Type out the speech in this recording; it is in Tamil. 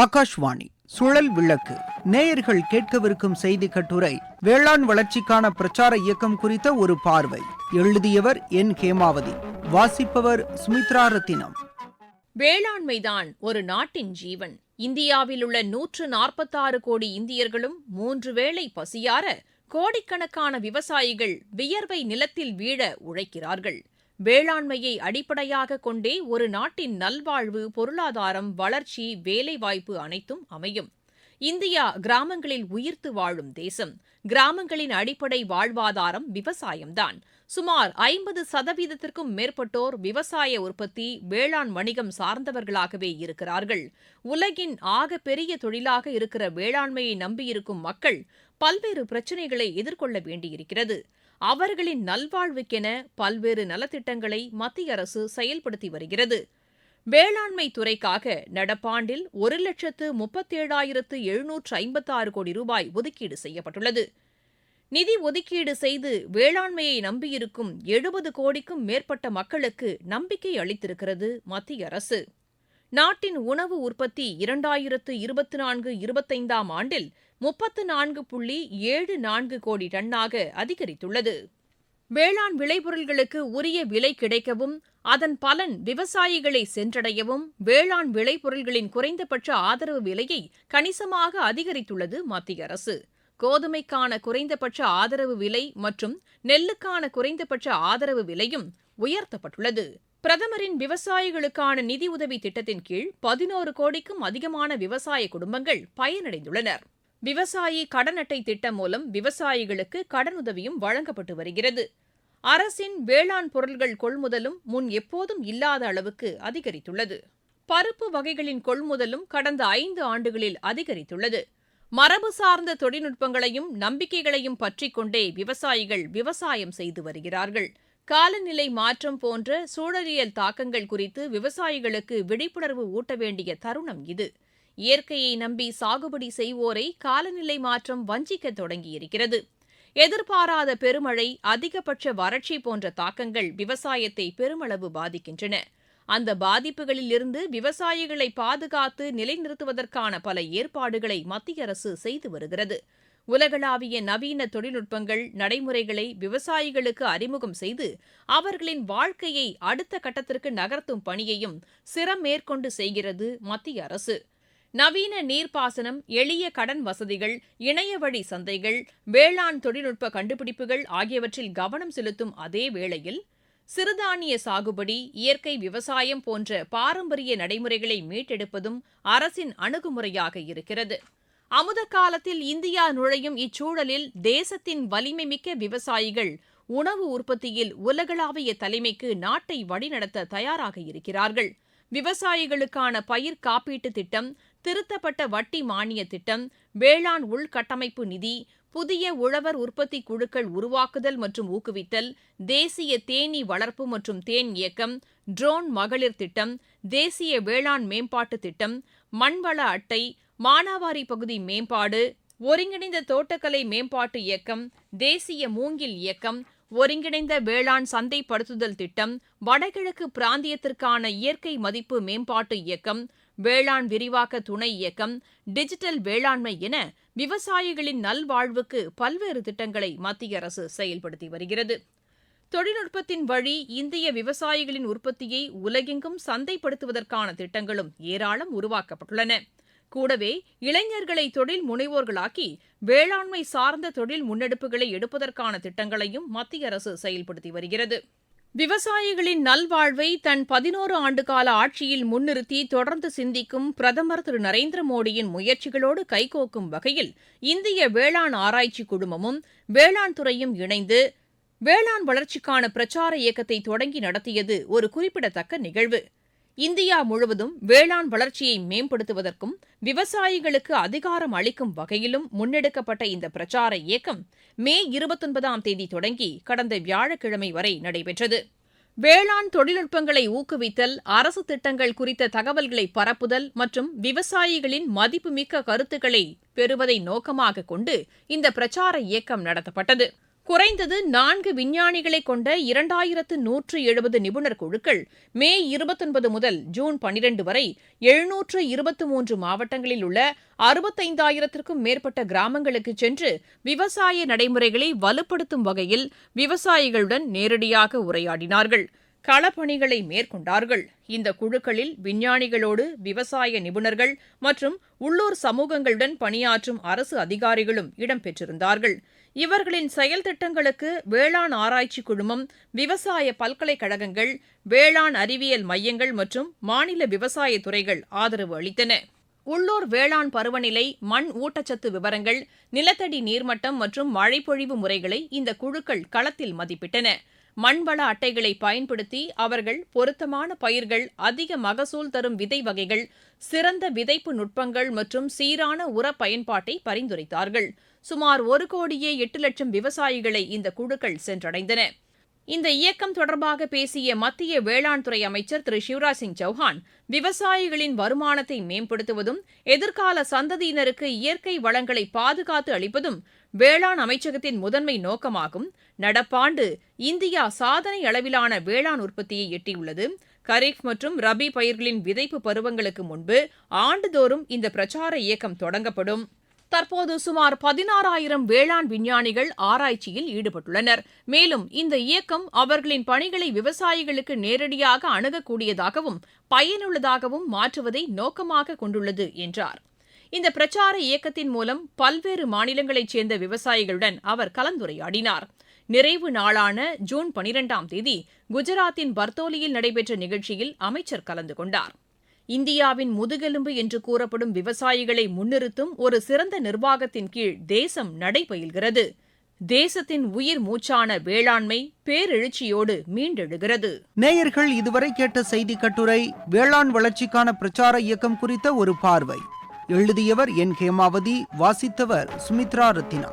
ஆகாஷ்வாணி சுழல் விளக்கு நேயர்கள் கேட்கவிருக்கும் செய்தி கட்டுரை வேளாண் வளர்ச்சிக்கான பிரச்சார இயக்கம் குறித்த ஒரு பார்வை எழுதியவர் என். ஹேமாவதி வாசிப்பவர் சுமித்ரா ரத்தினம். வேளாண்மைதான் ஒரு நாட்டின் ஜீவன். இந்தியாவில் உள்ள நூற்று நாற்பத்தாறு கோடி இந்தியர்களும் மூன்று வேளை பசியார கோடிக்கணக்கான விவசாயிகள் வியர்வை நிலத்தில் வீழ உழைக்கிறார்கள். வேளாண்மையை அடிப்படையாக கொண்டே ஒரு நாட்டின் நல்வாழ்வு பொருளாதாரம் வளர்ச்சி வேலைவாய்ப்பு அனைத்தும் அமையும். இந்தியா கிராமங்களில் உயிர்த்து வாழும் தேசம். கிராமங்களின் அடிப்படை வாழ்வாதாரம் விவசாயம்தான். சுமார் ஐம்பது சதவீதத்திற்கும் மேற்பட்டோர் விவசாய உற்பத்தி வேளாண் வணிகம் சார்ந்தவர்களாகவே இருக்கிறார்கள். உலகின் ஆக பெரிய தொழிலாக இருக்கிற வேளாண்மையை நம்பியிருக்கும் மக்கள் பல்வேறு பிரச்சினைகளை எதிர்கொள்ள வேண்டியிருக்கிறது. அவர்களின் நல்வாழ்வுக்கென பல்வேறு நலத்திட்டங்களை மத்திய அரசு செயல்படுத்தி வருகிறது. வேளாண்மை துறைக்காக நடப்பாண்டில் ஒரு லட்சத்து முப்பத்தேழாயிரத்து எழுநூற்று ஐம்பத்தாறு கோடி ரூபாய் ஒதுக்கீடு செய்யப்பட்டுள்ளது. நிதி ஒதுக்கீடு செய்து வேளாண்மையை நம்பியிருக்கும் எழுபது கோடிக்கும் மேற்பட்ட மக்களுக்கு நம்பிக்கை அளித்திருக்கிறது மத்திய அரசு. நாட்டின் உணவு உற்பத்தி இரண்டாயிரத்து இருபத்தி நான்கு இருபத்தைந்தாம் ஆண்டில் முப்பத்து நான்கு புள்ளி ஏழு நான்கு கோடி டன்னாக அதிகரித்துள்ளது. வேளாண் விளைபொருள்களுக்கு உரிய விலை கிடைக்கவும் அதன் பலன் விவசாயிகளை சென்றடையவும் வேளாண் விளைபொருள்களின் குறைந்தபட்ச ஆதரவு விலையை கணிசமாக அதிகரித்துள்ளது மத்திய அரசு. கோதுமைக்கான குறைந்தபட்ச ஆதரவு விலை மற்றும் நெல்லுக்கான குறைந்தபட்ச ஆதரவு விலையும் உயர்த்தப்பட்டுள்ளது. பிரதமரின் விவசாயிகளுக்கான நிதியுதவி திட்டத்தின் கீழ் பதினோரு கோடிக்கும் அதிகமான விவசாய குடும்பங்கள் பயனடைந்துள்ளனர். விவசாயி கடன் அட்டை திட்டம் மூலம் விவசாயிகளுக்கு கடனுதவியும் வழங்கப்பட்டு வருகிறது. அரசின் வேளாண் பொருள்கள் கொள்முதலும் முன் எப்போதும் இல்லாத அளவுக்கு அதிகரித்துள்ளது. பருப்பு வகைகளின் கொள்முதலும் கடந்த ஐந்து ஆண்டுகளில் அதிகரித்துள்ளது. மரபு சார்ந்த தொழில்நுட்பங்களையும் நம்பிக்கைகளையும் பற்றி கொண்டே விவசாயிகள் விவசாயம் செய்து வருகிறார்கள். காலநிலை மாற்றம் போன்ற சூழலியல் தாக்கங்கள் குறித்து விவசாயிகளுக்கு விழிப்புணர்வு ஊட்ட வேண்டிய தருணம் இது. இயற்கையை நம்பி சாகுபடி செய்வோரை காலநிலை மாற்றம் வஞ்சிக்க தொடங்கியிருக்கிறது. எதிர்பாராத பெருமழை அதிகபட்ச வறட்சி போன்ற தாக்கங்கள் விவசாயத்தை பெருமளவு பாதிக்கின்றன. அந்த பாதிப்புகளில் இருந்து விவசாயிகளை பாதுகாத்து நிலைநிறுத்துவதற்கான பல ஏற்பாடுகளை மத்திய அரசு செய்து வருகிறது. உலகளாவிய நவீன தொழில்நுட்பங்கள் நடைமுறைகளை விவசாயிகளுக்கு அறிமுகம் செய்து அவர்களின் வாழ்க்கையை அடுத்த கட்டத்திற்கு நகர்த்தும் பணியையும் சிரம் மேற்கொண்டு செய்கிறது மத்திய அரசு. நவீன நீர்ப்பாசனம் எளிய கடன் வசதிகள் இணைய வழி சந்தைகள் வேளாண் தொழில்நுட்ப கண்டுபிடிப்புகள் ஆகியவற்றில் கவனம் செலுத்தும் அதே வேளையில் சிறுதானிய சாகுபடி இயற்கை விவசாயம் போன்ற பாரம்பரிய நடைமுறைகளை மீட்டெடுப்பதும் அரசின் அணுகுமுறையாக இருக்கிறது. அமுத காலத்தில் இந்தியா நுழையும் இச்சூழலில் தேசத்தின் வலிமை மிக்க விவசாயிகள் உணவு உற்பத்தியில் உலகளாவிய தலைமைக்கு நாட்டை வழிநடத்த தயாராக இருக்கிறார்கள். விவசாயிகளுக்கான பயிர் காப்பீட்டு திட்டம் திருத்தப்பட்ட வட்டி மானிய திட்டம் வேளாண் உள்கட்டமைப்பு நிதி புதிய உழவர் உற்பத்தி குழுக்கள் உருவாக்குதல் மற்றும் ஊக்குவித்தல் தேசிய தேனீ வளர்ப்பு மற்றும் தேன் இயக்கம் ட்ரோன் மகளிர் திட்டம் தேசிய வேளாண் மேம்பாட்டு திட்டம் மண்வள அட்டை மானாவாரி பகுதி மேம்பாடு ஒருங்கிணைந்த தோட்டக்கலை மேம்பாட்டு இயக்கம் தேசிய மூங்கில் இயக்கம் ஒருங்கிணைந்த வேளாண் சந்தைப்படுத்துதல் திட்டம் வடகிழக்கு பிராந்தியத்திற்கான இயற்கை மதிப்பு மேம்பாட்டு இயக்கம் வேளாண் விரிவாக்க துணை இயக்கம் டிஜிட்டல் வேளாண்மை என விவசாயிகளின் நல்வாழ்வுக்கு பல்வேறு திட்டங்களை மத்திய அரசு செயல்படுத்தி வருகிறது. தொழில்நுட்பத்தின் வழி இந்திய விவசாயிகளின் உற்பத்தியை உலகெங்கும் சந்தைப்படுத்துவதற்கான திட்டங்களும் ஏராளம் உருவாக்கப்பட்டுள்ளன. கூடவே இளைஞர்களை தொழில் முனைவோர்களாக்கி வேளாண்மை சார்ந்த தொழில் முன்னெடுப்புகளை எடுப்பதற்கான திட்டங்களையும் மத்திய அரசு செயல்படுத்தி வருகிறது. விவசாயிகளின் நல்வாழ்வை தன் பதினோரு ஆண்டுகால ஆட்சியில் முன்னிறுத்தி தொடர்ந்து சிந்திக்கும் பிரதமர் திரு நரேந்திர மோடியின் முயற்சிகளோடு கைகோக்கும் வகையில் இந்திய வேளாண் ஆராய்ச்சி குழுமமும் வேளாண் துறையும் இணைந்து வேளாண் வளர்ச்சிக்கான பிரச்சார இயக்கத்தை தொடங்கி நடத்தியது ஒரு குறிப்பிடத்தக்க நிகழ்வு. இந்தியா முழுவதும் வேளாண் வளர்ச்சியை மேம்படுத்துவதற்கும் விவசாயிகளுக்கு அதிகாரம் அளிக்கும் வகையிலும் முன்னெடுக்கப்பட்ட இந்த பிரச்சார இயக்கம் மே இருபத்தொன்பதாம் தேதி தொடங்கி கடந்த வியாழக்கிழமை வரை நடைபெற்றது. வேளாண் தொழில்நுட்பங்களை ஊக்குவித்தல் அரசு திட்டங்கள் குறித்த தகவல்களை பரப்புதல் மற்றும் விவசாயிகளின் மதிப்புமிக்க கருத்துக்களை பெறுவதை நோக்கமாக கொண்டு இந்த பிரச்சார இயக்கம் நடத்தப்பட்டது. குறைந்தது நான்கு விஞ்ஞானிகளை கொண்ட இரண்டாயிரத்து நூற்று எழுபது நிபுணர் குழுக்கள் மே இருபத்தொன்பது முதல் ஜூன் பனிரெண்டு வரை எழுநூற்று இருபத்து மூன்று மாவட்டங்களில் உள்ள அறுபத்தைந்தாயிரத்திற்கும் மேற்பட்ட கிராமங்களுக்கு சென்று விவசாய நடைமுறைகளை வலுப்படுத்தும் வகையில் விவசாயிகளுடன் நேரடியாக உரையாடினார்கள். களப்பணிகளை மேற்கொண்டார்கள். இந்த குழுக்களில் விஞ்ஞானிகளோடு விவசாய நிபுணர்கள் மற்றும் உள்ளூர் சமூகங்களுடன் பணியாற்றும் அரசு அதிகாரிகளும் இடம்பெற்றிருந்தார்கள். இவர்களின் செயல் திட்டங்களுக்கு வேளாண் ஆராய்ச்சி குழுமம் விவசாய பல்கலைக்கழகங்கள் வேளாண் அறிவியல் மையங்கள் மற்றும் மாநில விவசாய துறைகள் ஆதரவு அளித்தன. உள்ளூர் வேளாண் பருவநிலை மண் ஊட்டச்சத்து விவரங்கள் நிலத்தடி நீர்மட்டம் மற்றும் மழைப்பொழிவு முறைகளை இந்த குழுக்கள் களத்தில் மதிப்பிட்டன. மண்வள அட்டைகளை பயன்படுத்தி அவர்கள் பொருத்தமான பயிர்கள் அதிக மகசூல் தரும் விதை வகைகள் சிறந்த விதைப்பு நுட்பங்கள் மற்றும் சீரான உர பயன்பாட்டை பரிந்துரைத்தார்கள். சுமார் ஒரு கோடியே எட்டு லட்சம் விவசாயிகளை இந்த குழுக்கள் சென்றடைந்தன. இந்த இயக்கம் தொடர்பாக பேசிய மத்திய வேளாண் துறை அமைச்சர் திரு சிவராஜ் சிங் சௌஹான் விவசாயிகளின் வருமானத்தை மேம்படுத்துவதும் எதிர்கால சந்ததியினருக்கு இயற்கை வளங்களை பாதுகாத்து அளிப்பதும் வேளாண் அமைச்சகத்தின் முதன்மை நோக்கமாகும். நடப்பாண்டு இந்தியா சாதனை அளவிலான வேளாண் உற்பத்தியை எட்டியுள்ளது. கரீஃப் மற்றும் ரபி பயிர்களின் விதைப்பு பருவங்களுக்கு முன்பு ஆண்டுதோறும் இந்த பிரச்சார இயக்கம் தொடங்கப்படும். தற்போது சுமார் பதினாறாயிரம் வேளாண் விஞ்ஞானிகள் ஆராய்ச்சியில் ஈடுபட்டுள்ளனர். மேலும் இந்த இயக்கம் அவர்களின் பணிகளை விவசாயிகளுக்கு நேரடியாக அணுகக்கூடியதாகவும் பயனுள்ளதாகவும் மாற்றுவதை நோக்கமாக கொண்டுள்ளது என்றார். இந்த பிரச்சார இயக்கத்தின் மூலம் பல்வேறு மாநிலங்களைச் சேர்ந்த விவசாயிகளுடன் அவர் கலந்துரையாடினார். நிறைவு நாளான ஜூன் பனிரெண்டாம் தேதி குஜராத்தின் பர்தோலியில் நடைபெற்ற நிகழ்ச்சியில் அமைச்சர் கலந்து கொண்டார். இந்தியாவின் முதுகெலும்பு என்று கூறப்படும் விவசாயிகளை முன்னிறுத்தும் ஒரு சிறந்த நிர்வாகத்தின் கீழ் தேசம் நடைபயில்கிறது. தேசத்தின் உயிர் மூச்சான வேளாண்மை பேரெழுச்சியோடு மீண்டெழுகிறது. நேயர்கள் இதுவரை கேட்ட செய்தி கட்டுரை வேளாண் வளர்ச்சிக்கான பிரச்சார இயக்கம் குறித்த ஒரு பார்வை. எழுதியவர் என். ஹேமாவதி வாசித்தவர் சுமித்ரா ரத்தினா